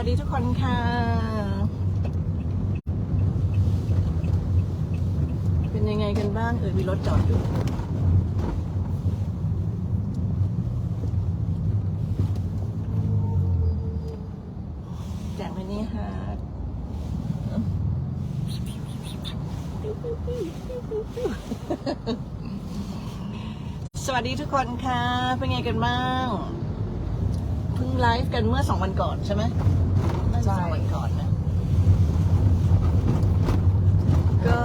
วัสดีทุกคนค่ะ เป็นยังไงกันบ้าง เออมีรถจอดอยู่แจกไปนี่ฮะสวัสดีทุกคนค่ะ เป็นไงกันบ้าง ไลฟ์กันเมื่อสองวันก่อนใช่ไหมน่าจะสองวันก่อนนะ ก็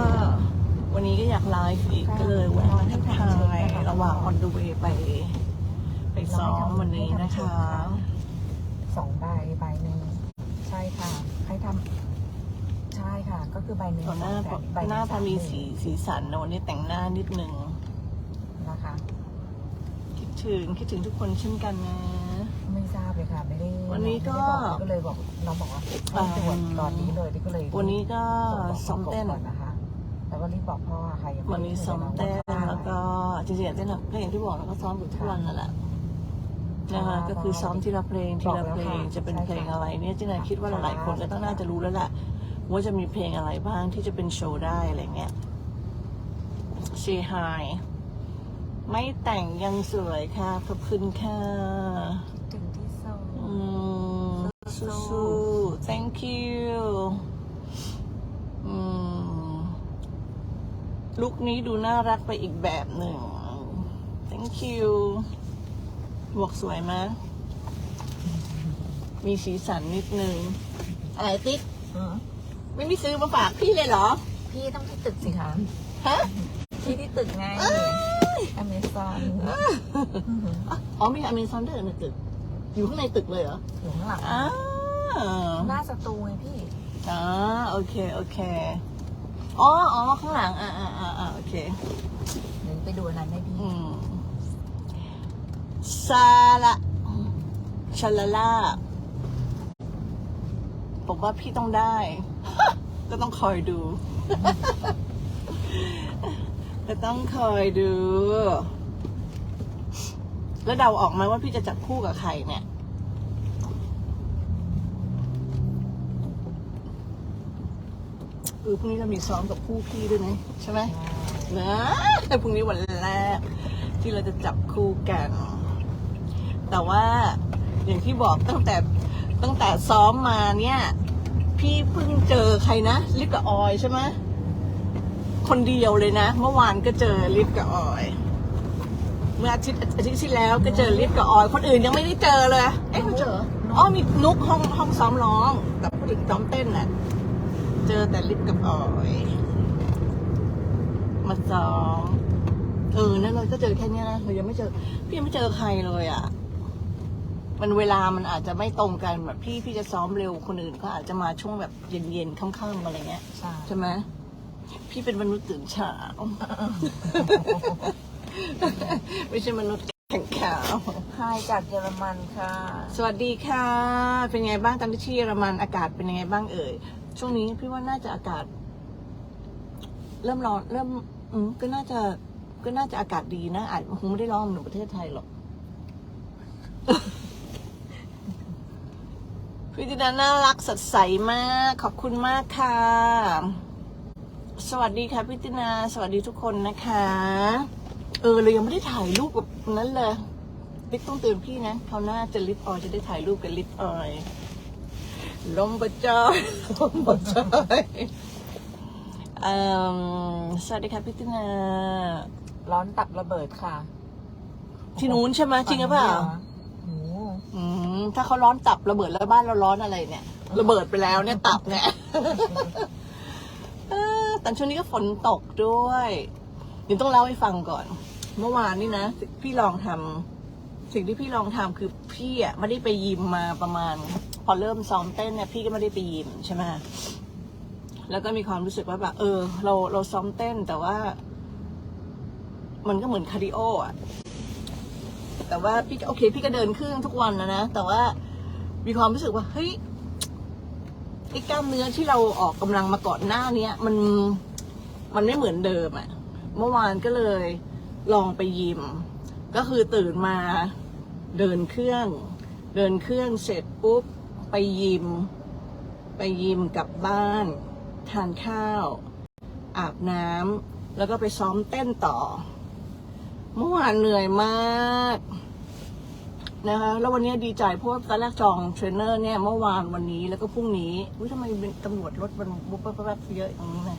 วันนี้ก็อยากไลฟ์อีกก็เลยแวะมาทักทายระหว่าง on the way ไป ไปซ้อมวันนี้นะคะ สองใบใบหนึ่งใช่ค่ะให้ทำใช่ค่ะ ก็คือใบหนึ่งตอนหน้าสองแสใบหน้าพอมีสสีสีสันนะวันนี้แต่งหน้านิดนึงนะคะ คิดถึงคิดถึงทุกคนเช่นกันนะ ไม่ทราบเลยค่ะไม่ได้วันนี้ก็ไม่ได้บอกก็เลยบอกน้องบอกว่าให้ตรวจตอนนี้เลยก็เลยวันนี้ก็ซ้อมเต้น ก่อนนะคะแล้วก็รีบบอกพ่อค่ะยังไม่วันนี้ซ้อมเต้นได้แล้วก็จริงๆเต้นอะก็อย่างที่บอกแล้วก็ซ้อมอยู่ทุกวันนั่นแหละนะคะก็คือซ้อมทีละเพลงทีละเพลงจะเป็นเพลงอะไรเนี่ยจินาคิดว่าหลายๆคนก็ต้องน่าจะรู้แล้วแหละว่าจะมีเพลงอะไรบ้างที่จะเป็นโชว์ได้อะไรเงี้ย Say hi ไม่แต่งยังสวยค่ะ ขอบคุณค่ะถึงที่สุดอืม สู้ๆ thank you อืมลุคนี้ดูน่ารักไปอีกแบบหนึ่ง thank you หมวกสวยไหมยมีสีสันนิดนึง อะไรติ๊กไม่มีซื้อมาฝากพี่เลยเหรอ พี่ต้องที่ตึกสิคะฮะพี่ที่ตึกไงอเมซอนอ๋อมีอเมซอนด้วยในตึก อยู่ข้างในตึกเลยเหรออยู่ข้างหลัง หน้าสตูไงพี่ อ๋อโอเค โอเค อ๋ออ๋อข้างหลัง อ่าอ่าอ่าอ่าโอเคเดี๋ยวไปดูอันนั้นให้พี่อืมซาละชาลาล่าบอกว่าพี่ต้องได้ ก็ต้องคอยดู ก็ต้องคอยดู แล้วเดาออกไหมว่าพี่จะจับคู่กับใครเนี่ย เออพรุ่งนี้เรามีซ้อมกับคู่พี่ด้วยนะใช่ไหมนะแต่พรุ่งนี้วันแรก ที่เราจะจับคู่กัน แต่ว่าอย่างที่บอกตั้งแต่ตั้งแต่ซ้อมมาเนี่ย พี่เพิ่งเจอใครนะลิฟกับออยใช่ไหมคนเดียวเลยนะ เมื่อวานก็เจอลิฟกับออย เมื่ออาทิตย์อาทิตย์ที่แล้วก็เจอลิฟกับออย คนอื่นยังไม่ได้เจอเลย เอ๊ะไม่เจออ๋อมีนุกห้องห้องซ้อมร้องแต่ผู้ถึงซ้อมเต้นน่ะ เจอแต่ลิฟกับออย มาซ้อมเออนั่นเราก็เจอแค่เนี้ยนะเรายังไม่เจอ พี่ยังไม่เจอใครเลยอะ มันเวลามันอาจจะไม่ตรงกันแบบพี่พี่จะซ้อมเร็วคนอื่นก็อาจจะมาช่วงแบบเย็นๆค่ำๆอะไรเงี้ยใช่ใช่ไหมพี่เป็นมนุษย์ตื่นเช้าไม่ใช่มนุษย์แข่งขาวไฮจากเยอรมันค่ะ สวัสดีค่ะ เป็นไงบ้างตอนที่เยอรมันอากาศเป็นยังไงบ้างเอ่ย ช่วงนี้พี่ว่าน่าจะอากาศ เริ่มร้อนเริ่ม อืมก็น่าจะ ก็น่าจะอากาศดีนะอาจคงไม่ได้ร้อนเหมือนประเทศไทยหรอกพี่ตินาน่ารักสดใสมาก ขอบคุณมากค่ะ สวัสดีค่ะพี่ตินา สวัสดีทุกคนนะคะ เออเรายังไม่ได้ถ่ายรูปกับนั้นเลยลิฟต้องเตือนพี่นะเขาวหน้าจะลิฟออยจะได้ถ่ายรูปกับลิฟออย ลมประจอยลมประจอยเอิ่มสวัสดีค่ะพี่ตินาร้อนตับระเบิดค่ะที่นู้นใช่ไหมจริงหรือเปล่าโอ้โหอืมถ้าเขาร้อนตับระเบิดแล้วบ้านเราร้อนอะไรเนี่ย ระเบิดไปแล้วเนี่ยตับเนี่ยเออแต่ช่วงนี้ก็ฝนตกด้วยเดี๋ยวต้องเล่าให้ฟังก่อน เมื่อวานนี่นะพี่ลองทำสิ่งที่พี่ลองทำคือพี่อะไม่ได้ไปยิมมาประมาณ พอเริ่มซ้อมเต้นเนี่ยพี่ก็ไม่ได้ไปยิมใช่ไหมแล้วก็มีความรู้สึกว่าแบบเออ เราเราซ้อมเต้นแต่ว่า มันก็เหมือนคาร์ดิโออะแต่ว่าพี่โอเค พี่ก็เดินเครื่องทุกวันนะนะแต่ว่ามีความรู้สึกว่าเฮ้ยไอ้กล้ามเนื้อที่เราออกกำลังมาก่อนหน้าเนี้ย มันมันไม่เหมือนเดิมอะ เมื่อวานก็เลยลองไปยิม ก็คือตื่นมาเดินเครื่อง เดินเครื่องเสร็จปุ๊บ ไปยิม ไปยิมกลับบ้าน ทานข้าว อาบน้ำแล้วก็ไปซ้อมเต้นต่อ เมื่อวานเหนื่อยมากนะคะแล้ววันนี้ดีใจเพราะว่าตอนแรกจองเทรนเนอร์เนี่ยเมื่อวานวันนี้แล้วก็พรุ่งนี้อุ้ยทำไมตำรวจรถมันบุ๊บปั๊บปั๊บเยอะอย่างนี้เลย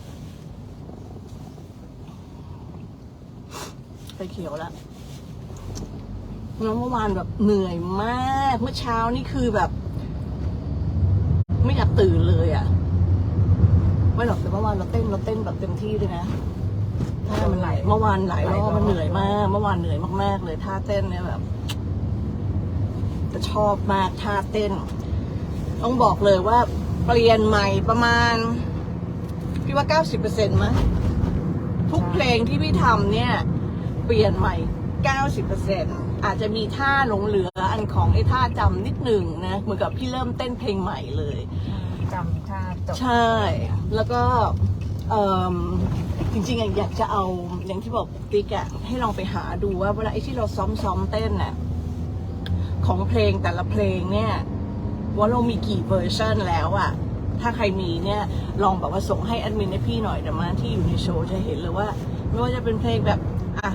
ไปเขียวแล้วแล้วเมื่อวานแบบเหนื่อยมาก เมื่อเช้านี่คือแบบ ตื่นเลยอะ่ะ ไม่หรอกแต่เมื่อวานเราเต้นเราเต้นแบบเต็มที่เลยนะท่ามันไหลเมื่อวานหลายรอบมันเหนื่อยมาก เมื่อวานเหนื่อยมากๆเลยท่าเต้นเนี่ยแบบจะชอบมากท่าเต้น ต้องบอกเลยว่า เปลี่ยนใหม่ประมาณพี่ว่าเก้าสิบเปอร์เซ็นต์มั้ยทุกเพลงที่พี่ทำเนี่ย เปลี่ยนใหม่ เก้าสิบเปอร์เซ็นต์อาจจะมีท่าหลงเหลืออันของไอ้ท่าจำนิดหนึ่งนะเหมือนกับพี่เริ่มเต้นเพลงใหม่เลย จำท่าจบใช่ แล้วก็เอิ่มจริงๆอะอยากจะเอาอย่างที่บอกติ๊กอะให้ลองไปหาดูว่าเวลาไอ้ที่เราซ้อมซ้อมๆเต้นน่ะของเพลงแต่ละเพลงเนี่ย ว่าเรามีกี่เวอร์ชันแล้วอะถ้าใครมีเนี่ยลองแบบว่าส่งให้แอดมินให้พี่หน่อยเดี๋ยวมาที่อยู่ในโชว์จะเห็นเลยว่า ไม่ว่าจะเป็นเพลงแบบอะ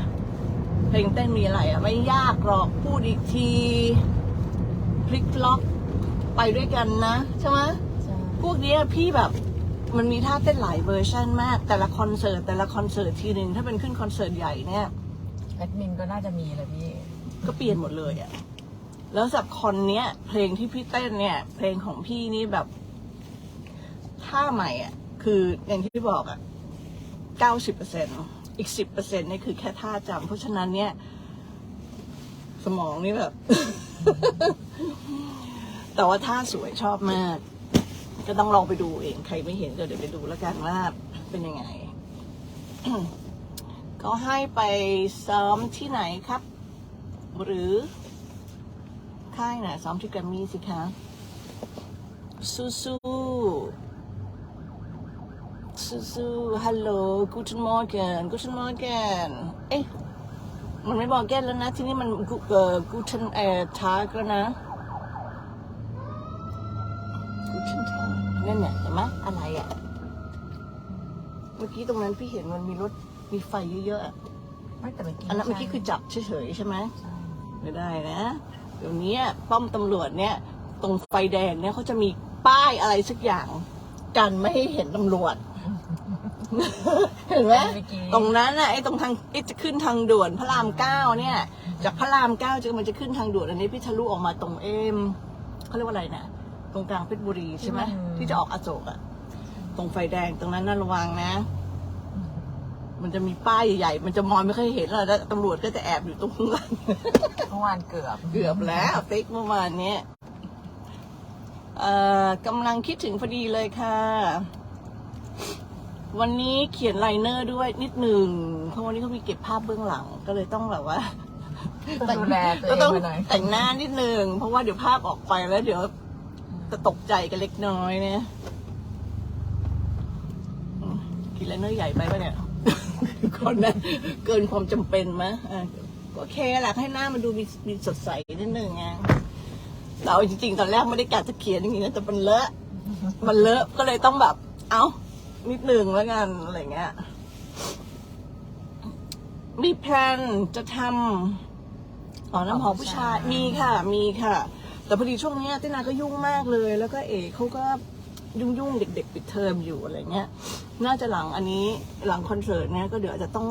เพลงเต้นมีอะไรอะไม่ยากหรอกพูดอีกทีพลิกล็อกไปด้วยกันนะใช่ไหมใช่พวกเนี้ยพี่แบบมันมีท่าเต้นหลายเวอร์ชันมาก แต่ละคอนเสิร์ตแต่ละคอนเสิร์ตทีหนึ่งถ้าเป็นขึ้นคอนเสิร์ตใหญ่เนี่ยแอดมินก็น่าจะมีแหละพี่ ก็เปลี่ยนหมดเลยอะแล้วสำหรับคอนเนี้ย เพลงที่พี่เต้นเนี่ย เพลงของพี่นี่แบบท่าใหม่อะคืออย่างที่บอกอะเก้าสิบเปอร์เซ็น อีกสิบเปอร์เซ็นต์นี่คือแค่ท่าจำเพราะฉะนั้นเนี่ย สมองนี่แบบ แต่ว่าท่าสวยชอบมาก ก็ต้องลองไปดูเอง ใครไม่เห็นก็เดี๋ยวไปดูแล้วกันว่าเป็นยังไง ก็ให้ไปซ้อมที่ไหนครับ หรือค่ายไหนซ้อมที่แกรมมี่สิคะสู้สู้ สู้สู้ฮัลโหลกูชันมอร์แกนกูชันมอร์แกนเอ๊ะมันไม่บอกแกนแล้วนะ ที่นี่มันกูเอ่อกูชันเอ่อทาร์กแล้วนะกูชันทาร์นั่นเนี่ยเห็นไหมอะไรอะ เมื่อกี้ตรงนั้นพี่เห็นมันมีรถมีไฟเยอะๆอะไม่แต่เมื่อกี้อันนั้นเมื่อกี้คือจับเฉยๆใช่ไหมใช่ไม่ได้นะเดี๋ยวนี้ป้อมตำรวจเนี่ย ตรงไฟแดงเนี่ยเขาจะมีป้ายอะไรสักอย่าง กันไม่ให้เห็นตำรวจ เห็นไหมเมื่อกี้ ตรงนั้นน่ะไอ้ตรงทางไอ้จะขึ้นทางด่วนพระรามเก้าเนี่ย จากพระรามเก้าจะมันจะขึ้นทางด่วนอันนี้พี่ทะลุออกมาตรงเอ็มเขาเรียกว่าอะไรนะตรงกลางเพชรบุรีใช่ไหมที่จะออกอโศกอะตรงไฟแดงตรงนั้นน่าระวังนะ มันจะมีป้ายใหญ่ๆมันจะมองไม่ค่อยเห็นแล้วแล้วตำรวจก็จะแอบอยู่ตรงข้างหล่างเมื่อวานเกือบ เกือบแล้วติ๊กเมื่อวานเนี้ยเอ่อกำลังคิดถึงพอดีเลยค่ะ วันนี้เขียนไลเนอร์ด้วยนิดหนึ่งเพราะวันนี้เขามีเก็บภาพเบื้องหลังก็เลยต้องแบบว่าต้องดูแลตัวก็เอต้องงไปหน่อยแต่งหน้านิดหนึ่งเพราะว่าเดี๋ยวภาพออกไปแล้ว เดี๋ยวจะตกใจกันเล็กน้อยเนี่ยอืมกินไลเนอร์ใหญ่ไปปะเนี่ยคนนั้นเกินความจำเป็นมะอะก็โอเคแหละให้หน้ามันดูมีมีสดใสนิดนึงไงเราจริงๆ ตอนแรกไม่ได้กะจะเขียนอย่างนี้นะแต่มันเลอะ มันเลอะก็เลยต้องแบบ เอ้า นิดนึงแล้วกันอะไรเงี้ย มีแพลนจะทำอ๋อน้ำหอมผู้ชายมีค่ะ มีค่ะ แต่พอดีช่วงเนี้ยตินาก็ยุ่งมากเลย แล้วก็เอกเขาก็ยุ่งยุ่งๆเด็ก ๆ ปิดเทอมอยู่อะไรเงี้ย น่าจะหลังอันนี้หลังคอนเสิร์ตเนี้ยก็เดี๋ยวอาจจะต้อง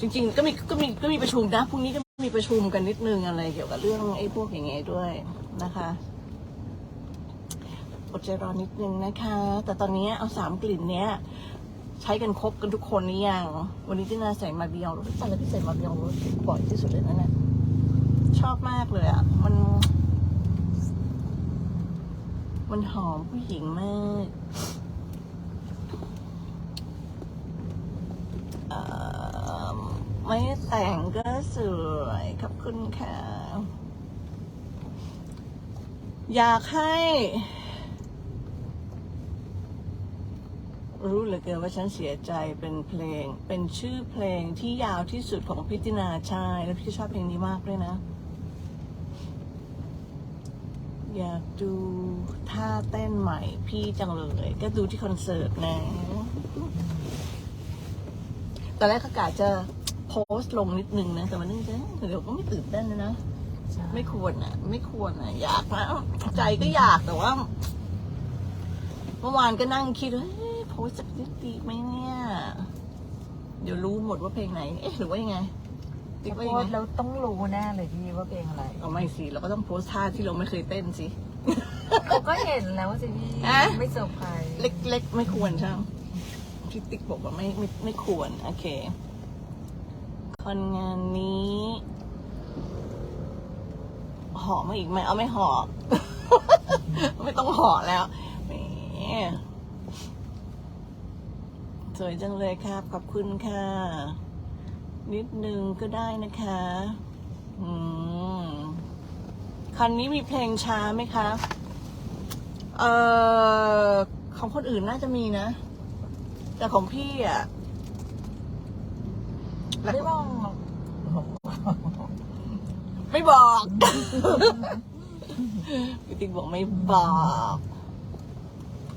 จริง ๆ ก็มีก็มีก็มีประชุมนะพรุ่งนี้ก็มีประชุมกันนิดนึงอะไรเกี่ยวกับเรื่องไอ้พวกอย่างเงี้ยด้วยนะคะ อดใจรอนิดนึงนะคะ แต่ตอนนี้เอาสามกลิ่นเนี้ยใช้กันครบกันทุกคนนี่ยัง วันนี้ที่นาใส่มาเบียงรู้จักแล้วที่ใส่มาเบียงรู้บ่อยที่สุดเลยนะเนี่ยชอบมากเลยอะ มัน มันหอมผู้หญิงมากเอ่แต่งก็สวยขอบคุณค่ะ อยากให้ รู้เหลือเกินว่าฉันเสียใจเป็นเพลง เป็นชื่อเพลงที่ยาวที่สุดของพิตินาชาย แล้วพี่ชอบเพลงนี้มากด้วยนะ อยากดูท่าเต้นใหม่พี่จังเลย ก็ดูที่คอนเสิร์ตนะตอนแรกก็กะจะโพสต์ลงนิดนึงนะ แต่มันนึกจะเดี๋ยวก็ไม่ตื่นเต้นนะนะไม่ควรอะ ไม่ควรอะ อยากนะ ใจก็อยากแต่ว่า เมื่อวานก็นั่งคิดว่า โพสต์สักนิดดีไหมเนี่ย เดี๋ยวรู้หมดว่าเพลงไหน เอ๊ะหรือว่ายังไงติ๊กโพว่ายังสไงต์แล้วต้องรู้แน่เลยพี่ว่าเพลงอะไรเอาไม่สิเราก็ต้องโพสต์ท่าที่เราไม่เคยเต้นสิ เขาก็เห็นแล้วสิพี่อะไม่เซอร์ไพรส์เล็กๆ ไม่ควรใช่ไหมพี่ติ๊กบอกว่าไม่ไม่ไม่ควร โอเค คอนงานนี้ห่อมาอีกไหมเอาไม่ห่อ ไม่ต้องห่อแล้วแหม สวยจังเลยครับ ขอบคุณค่ะ นิดนึงก็ได้นะคะอืมคันนี้มีเพลงช้าไหมคะ เอ่อ ของคนอื่นน่าจะมีนะ แต่ของพี่อะไม่มองไม่บอกพี่ติ๊กบอกไม่บอก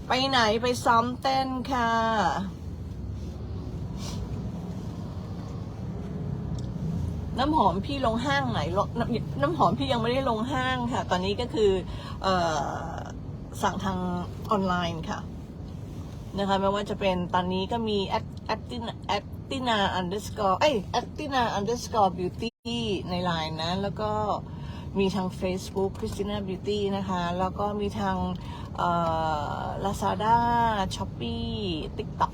ไปไหนไปซ้อมเต้นค่ะ น้ำหอมพี่ลงห้างไหนน้ำหอมพี่ยังไม่ได้ลงห้างค่ะ ตอนนี้ก็คืออสั่งทางออนไลน์ค่ะนะคะไม่ว่าจะเป็นตอนนี้ก็มี at atina atina underscore เอ้ย atina underscore beauty ในไลน์นะ แล้วก็มีทาง Facebook Christina Beauty นะคะ แล้วก็มีทางเอ่อ Lazada Shopee TikTok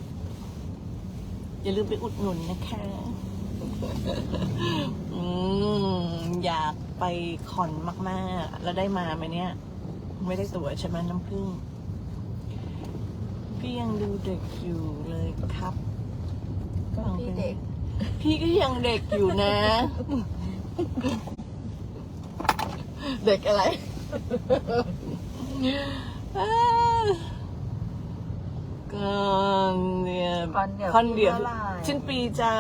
อย่าลืมไปอุดหนุนนะคะ อืมอยากไปคอนมากๆ แล้วได้มาไหมเนี่ย ไม่ได้ตั๋วใช่ไหมน้ำผึ้งพี่ยังดูเด็กอยู่เลยครับก็พี่เด็ก พี่ก็ยังเด็กอยู่นะ เด็กอะไรก่อนเนี่ยก่อนเดี๋ยวคอนเดียวพี่เมื่อไหร่สิ้นปีจ้า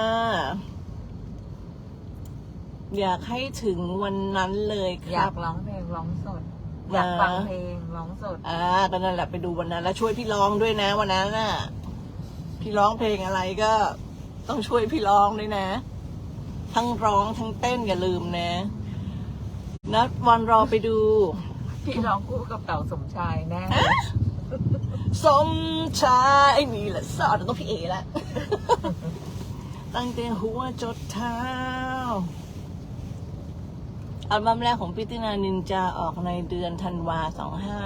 อยากให้ถึงวันนั้นเลยคอรัยาบ กร้องเพลงร้องสดนะอยากฟังเพลงร้องสด อ่าก็นั่นแหละไปดูวันนั้น แล้วช่วยพี่ร้องด้วยนะวันนั้นน่ะ พี่ร้องเพลงอะไรก็ต้องช่วยพี่ร้องด้วยนะ ทั้งร้องทั้งเต้นอย่าลืมนะ นัดวันรอไปดู พี่ร้องคู่กับเต่าสมชายแน่สมชายนี่แหละสอดต้องพี่เอละ ตั้งแต่หัวจดเท้า อัลบั้มแรกของพิตินานินจาออกในเดือนธันวาสองห้า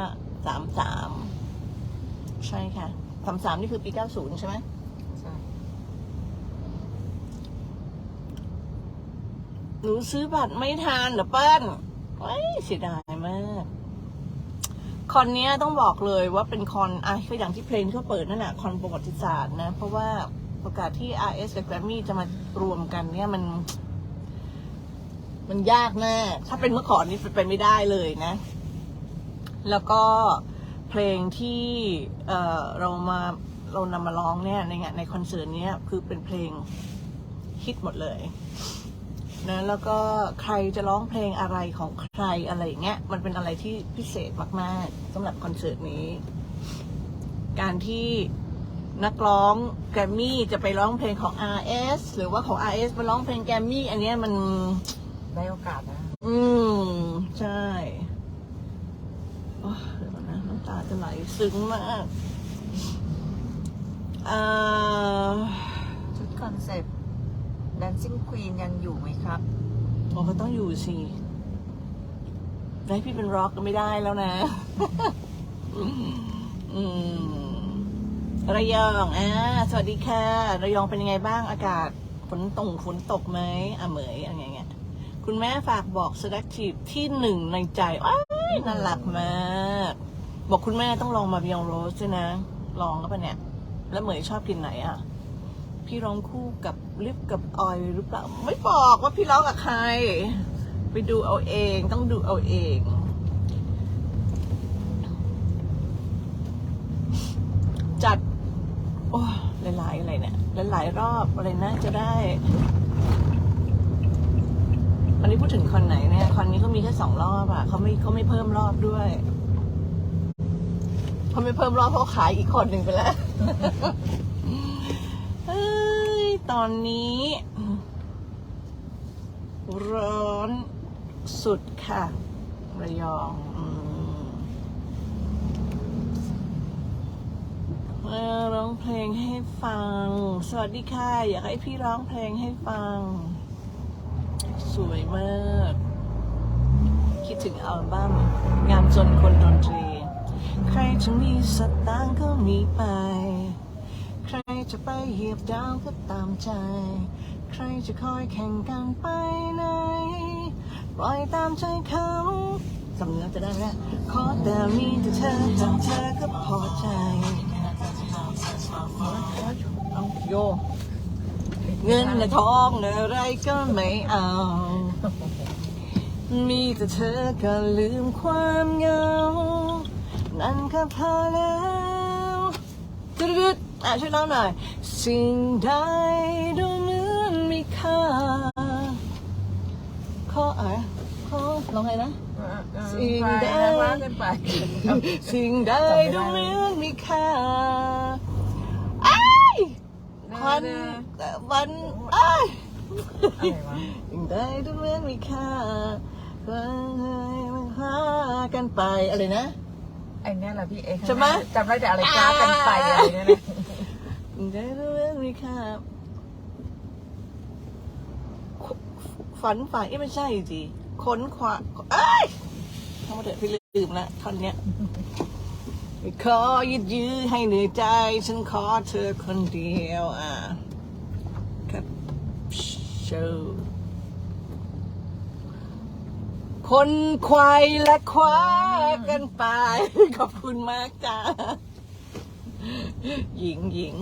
สามสามใช่ค่ะสามสามนี่คือปีเก้าศูนย์ใช่ไหมใช่หนูซื้อบัตรไม่ทันเหรอเปิ้ลเฮ้ยเสียดายมาก คอนเนี้ยต้องบอกเลยว่าเป็นคอนอะคืออย่างที่เพลงที่เขาเปิดนั่นแหละคอนประวัติศาสตร์นะ เพราะว่าโอกาสที่ RS กับ Grammy จะมารวมกันเนี่ยมัน มันยากแน่ถ้าเป็นเมื่อก่อนนี้เป็นไปไม่ได้เลยนะ แล้วก็เพลงที่เอ่อเรามาเรานำมาร้องเนี่ยในงานในคอนเสิร์ตเนี้ยคือเป็นเพลงฮิตหมดเลยนะแล้วก็ใครจะร้องเพลงอะไรของใครอะไรอย่างเงี้ยมันเป็นอะไรที่พิเศษมาก ๆสำหรับคอนเสิร์ตนี้ การที่นักร้องแกรมมี่จะไปร้องเพลงของ RS หรือว่าของ RS มาร้องเพลงแกรมมี่อันเนี้ยมัน ได้โอกาสนะ อืม ใช่โอ้ยเดี๋ยวก่อนนะน้ำตาจะไหลซึ้งมากอ่าชุดคอนเซ็ปต์ Dancing Queen ยังอยู่ไหมครับ โอ้ก็ต้องอยู่สิได้พี่เป็นร็อกก็ไม่ได้แล้วนะ อืม ระยองอ่าสวัสดีค่ะ ระยองเป็นยังไงบ้างอากาศฝนตกฝนตกไหมอะเหมยอะไรเงี้ย คุณแม่ฝากบอก selective ที่หนึ่งในใจอ้ายน่ารักมาก บอกคุณแม่ต้องลองมาบิยองโรสด้วยนะ ลองแล้วปะเนี่ย แล้วเหมยชอบกินไหนอะ พี่ร้องคู่กับลิฟกับออยหรือเปล่า ไม่บอกว่าพี่ร้องกับใคร ไปดูเอาเอง ต้องดูเอาเองจัด โอ้หลายๆอะไรเนี่ย หลายๆรอบอะไรนะจะได้ อันนี้พูดถึงคอนไหนเนี่ยคอนนี้เขามีแค่สองรอบอะเขาไม่เขาไม่เพิ่มรอบด้วยเขาไม่เพิ่มรอบเพราะขายอีกคนหนึ่งไปแล้วเฮ้ยตอนนี้ ร้อนสุดค่ะ ระยองร้องเพลงให้ฟัง สวัสดีค่ะ อยากให้พี่ร้องเพลงให้ฟัง สวยมาก คิดถึงอัลบั้มงานจนคนดนตรี ใครจะมีสตางค์ก็มีไป ใครจะไปเหยียบดาวก็ตามใจ ใครจะคอยแข่งกันไปไหนปล่อยตามใจเขาสำเนียงจะได้ไหมขอแต่มีแต่เธอจำเธอก็พอใจเอาโย เงินและทองอะไรก็ไม่เอา มีแต่เธอก็ลืมความเหงา นั่นก็พอแล้วตึ๊ดๆอะช่วยเล่าหน่อย สิ่งใดดูเหมือนมีค่าข้ออะข้อลองไงนะ สิ่งใดสิ่งใดดูเหมือนมีค่า วันวันอ้ายอะไรวะสิ่งใดดูเหมือนมีค่าก็เลยมันหากันไปอะไรนะ ไอ้เนี่ยแหละพี่เอกใช่ไหมจำได้แต่อะไรก้ากันไปอะไรเนี่ยนะสิ่งใดดูเหมือนมีค่าฝันฝ่ายเอ้ยไม่ใช่สิค้นคว้าเอ้ยทำมาเถอะพี่ลืมละท่อนเนี้ย ไม่ขอยืดยื้อให้เหนื่อยใจ ฉันขอเธอคนเดียวอะครับโชว์คนควายและคว้ากันไป ขอบคุณมากจ้าหญิงหญิง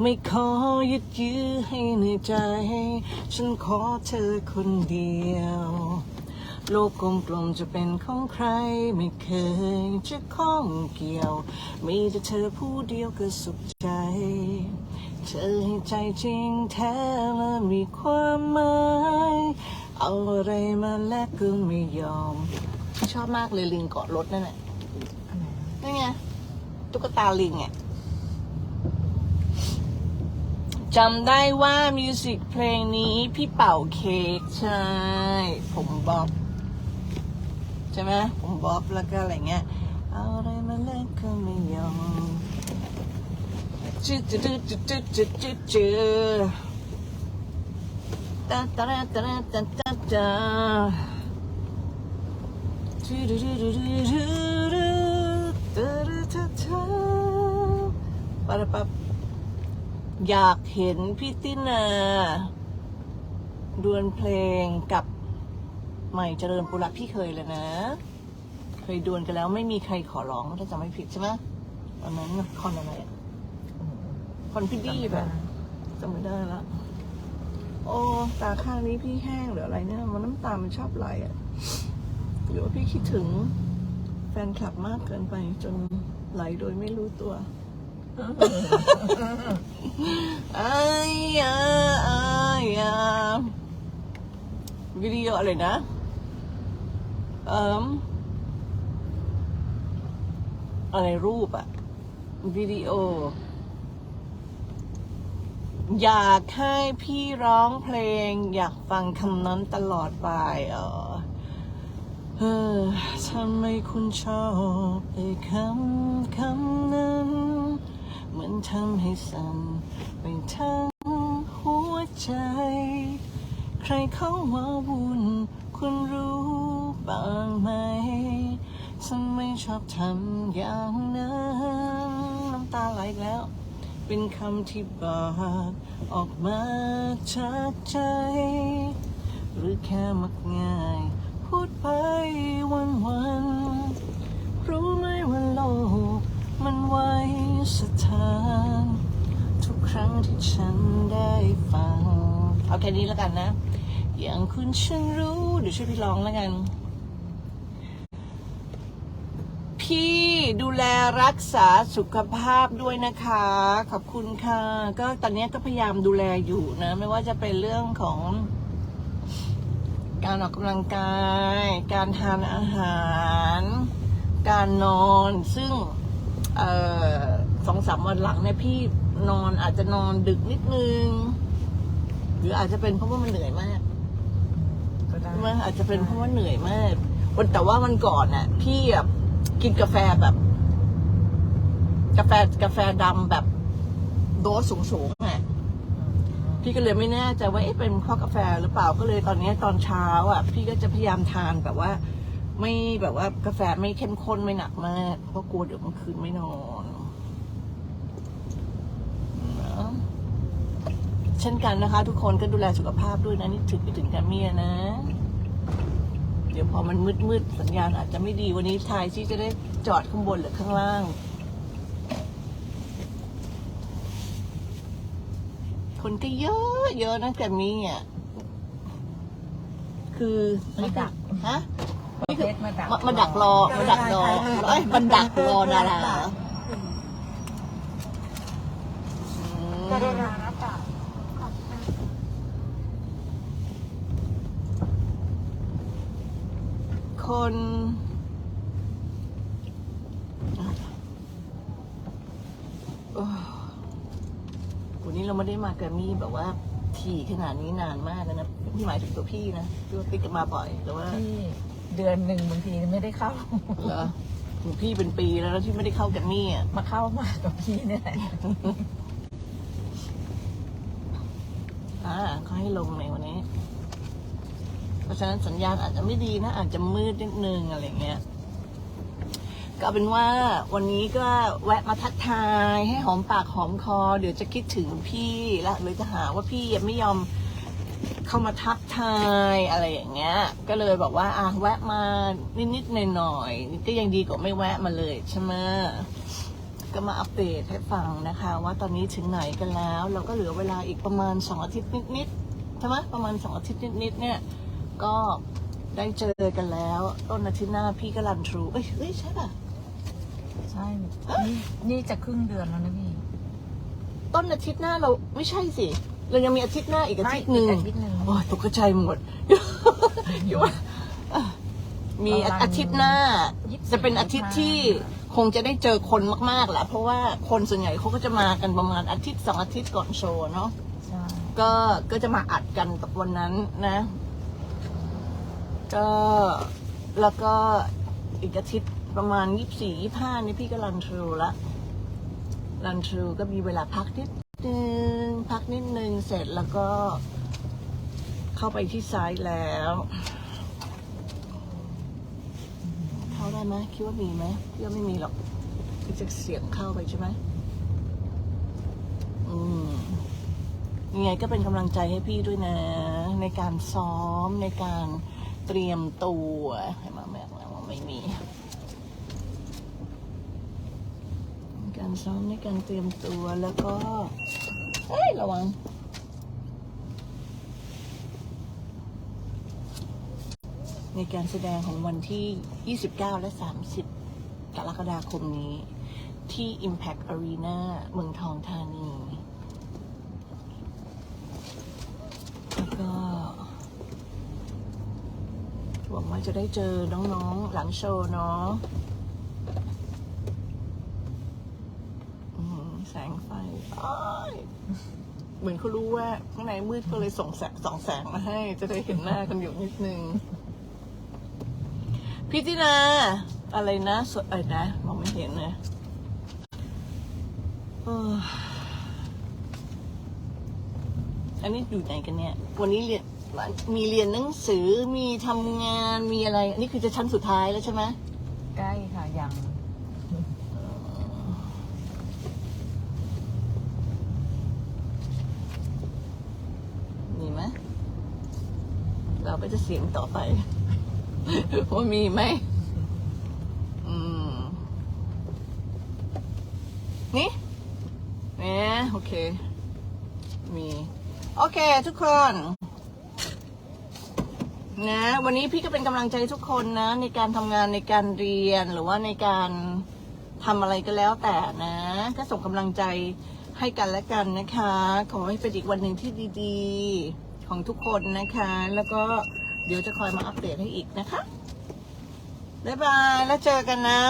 ไม่ขอยึดยื้อให้เหนื่อยใจ ฉันขอเธอคนเดียว โลกกลมๆจะเป็นของใคร ไม่เคยจะข้องเกี่ยว มีแต่เธอผู้เดียวก็สุขใจ เธอให้ใจจริงแท้และมีความหมายเอาอะไรมาแลกก็ไม่ยอม ชอบมากเลยลิงเกาะรถนั่นแหละอันไหนนี่ไงตุ๊กตาลิงอะจำได้ว่ามิวสิกเพลงนี้พี่เป่าเค้กใช่ ผมบ๊อบ ช่ไหมผมบ๊อบแล้วก็อะไรเงี้ยเอาอะไรมาเล่นก็ไม่ยอมจืดจืดจืดจืดจืดจืดจืดตาตาตาตาตาตาจืดจืดจืดจืดตาตาตาปะปะอยากเห็นพี่ตินาดวลเพลงกับ ใหม่เจริญปุระพี่เคยเลยนะ เคยดวลกันแล้วไม่มีใครขอร้องถ้าจำไม่ผิดใช่ไหมวันนั้นน่ะคอนอะไรอะคอนพี่ดีแบบจำไม่ได้ละโอ้ตาข้างนี้พี่แห้งหรืออะไรเนี่ยมันน้ำตามันชอบไหลอะหรือว่าพี่คิดถึงแฟนคลับมากเกินไปจนไหลโดยไม่รู้ตัวไอ้ยาไอ้ยาวิดีโออะไรนะ เอ่มอะไรรูปอะวิดีโอ อยากให้พี่ร้องเพลง อยากฟังคำนั้นตลอดไปเออเออทำไมคุณชอบไอ้คำคำนั้น เหมือนทำให้สั่นไปทั้งหัวใจ ใครเขาว่าวุ่นคุณรู้ บ้างไหม ฉันไม่ชอบทำอย่างนั้นน้ำตาไหลแล้ว เป็นคำที่บอกออกมาจากใจ หรือแค่มักง่าย พูดไปวันวันๆรู้ไหมว่าโลกมันไว้สถานททุกครั้งที่ฉันได้ฟัง เอาแค่นี้แล้วกันนะ อย่างคุณฉันรู้ เดี๋ยวช่วยพี่ร้องแล้วกัน พี่ดูแลรักษาสุขภาพด้วยนะคะ ขอบคุณค่ะ ก็ตอนนี้ก็พยายามดูแลอยู่นะ ไม่ว่าจะเป็นเรื่องของ การออกกำลังกาย การทานอาหาร การนอน ซึ่งเอ่อสองสามวันหลังเนี่ยพี่นอนอาจจะนอนดึกนิดนึง หรืออาจจะเป็นเพราะว่ามันเหนื่อยมากก็ได้มันอาจจะเป็นเพราะว่าเหนื่อยมากวันแต่ว่ามันก่อนน่ะ พี่แบบ กินกาแฟแบบ กาแฟกาแฟดำแบบโดสสูงสูงอะพี่ก็เลยไม่แน่ใจว่าเอ๊ะเป็นเพราะกาแฟหรือเปล่าก็เลยตอนนี้ตอนเช้า อะ พี่ก็จะพยายามทานแบบว่า ไม่แบบว่ากาแฟไม่เข้มข้นไม่หนักมากเพราะกลัวเดี๋ยวมื่อคืนไม่นอนนะเช่นกันนะคะ ทุกคนก็ดูแลสุขภาพด้วยนะนี่ถึงไปถึงแกรมเมียนะ ดี๋ยวพอมันมืดมืดๆสัญญาณอาจจะไม่ดีวันนี้ทายที่จะได้จอดข้างบนหรือข้างล่าง คนก็เยอะเยอะนะแกรมมี่อะคือมาดักฮะประเภทมาดักมามาดักรอมาดักรอเอ้ยมันดักรอดาราเหรออืม จะได้รับนะป่ะ ค นโอ้วันนี้เราไม่ได้มาแกรมมี่แบบว่าถี่ขนาดนี้นานมากแล้วนะพี่หมายถึงตัวพี่นะพี่ว่าติ๊กจะมาบ่อยหรือว่าที่เดือนหนึ่งบางทีไม่ได้เข้าเหรอถึงพี่เป็นปีแล้วนะที่ไม่ได้เข้าแกรมมี่อะมาเข้ามากับพี่เนี่ยแหละอ่าเขาให้ลงในวันนี้ เพราะฉะนั้นสัญญาณอาจจะไม่ดีนะ อาจจะมืดนิดนึงอะไรเงี้ยก็เป็นว่าวันนี้ก็แวะมาทักทายให้หอมปากหอมคอ เดี๋ยวจะคิดถึงพี่ละหรือจะหาว่าพี่ยังไม่ยอมเข้ามาทักทายอะไรอย่างเงี้ย ก็เลยบอกว่าอะแวะมานิดๆหน่อยๆก็ยังดีกว่าไม่แวะมาเลยใช่ไหมก็มาอัปเดตให้ฟังนะคะ ว่าตอนนี้ถึงไหนกันแล้ว เราก็เหลือเวลาอีกประมาณสองอาทิตย์นิดๆใช่ไหมประมาณสองอาทิตย์นิดๆเนี่ย ก็ได้เจอกันแล้ว ต้นอาทิตย์หน้าพี่ก็รันทรูเอ้ยเอ้ยใช่ป่ะ ใช่นี่นี่จะครึ่งเดือนแล้วนะพี่ต้นอาทิตย์หน้าเราไม่ใช่สิเรายังมีอาทิตย์หน้าอีกอาทิตย์หนึ่งไม่อีกอาทิตย์หนึ่ง โอ้ยตกใจหมดอยู่ว่าอะมีอาทิตย์หน้า จะเป็นอาทิตย์ที่คงจะได้เจอคนมากๆแหละเพราะว่าคนส่วนใหญ่เขาก็จะมากันประมาณอาทิตย์สองอาทิตย์ก่อนโชว์เนาะ ใช่ ก็ ก็จะมาอัดกันวันนั้นนะ ก็แล้วก็อีกอาทิตย์ประมาณยี่สี่ยี่ห้านี่พี่ก็รันทรูละรันทรูก็มีเวลาพักนิดนึงพักนิดนึงเสร็จแล้วก็ เข้าไปที่ไซต์แล้วเข้าได้ไหมคิดว่ามีไหมคิดว่าไม่มีหรอกคือจะเสียงเข้าไปใช่ไหมอืมยังไงก็เป็นกำลังใจให้พี่ด้วยนะ ในการซ้อมในการ เตรียมตัวให้มาแม่ว่าไม่มี การซ้อมในการเตรียมตัวแล้วก็เฮ้ยระวังในการแสดงของวันที่ 29 และ 30 กรกฎาคมนี้ ที่ Impact Arena เมืองทองธานี แล้วก็ห วังว่าจะได้เจอน้องๆ หลังโชว์เนาะแสงไฟเหมือนเขารู้ว่าข้างในมืดก็เลยส่งแสงสองแสงมาให้ จะได้เห็นหน้ากันอยู่นิดนึงพี่ตินาอะไรนะสดอะไรนะมองไม่เห็นเลยอันนี้อยู่ไหนกันเนี่ย วันนี้เรียน มีเรียนหนังสือมีทำงานมีอะไรอันนี้คือจะชั้นสุดท้ายแล้วใช่ไหมใกล้ค่ะยังมีไหมเราก็จะเสียงต่อไป ว่ามีไหมอืมนี่เนี่ยโอเค มี โอเค ทุกคน นะ วันนี้พี่ก็เป็นกำลังใจทุกคนนะ ในการทำงานในการเรียนหรือว่าในการทำอะไรก็แล้วแต่นะ ก็ส่งกำลังใจให้กันและกันนะคะ ขอให้เป็นอีกวันหนึ่งที่ดีๆ ของทุกคนนะคะ แล้วก็เดี๋ยวจะคอยมาอัปเดตให้อีกนะคะบ๊ายบายแล้วเจอกันนะ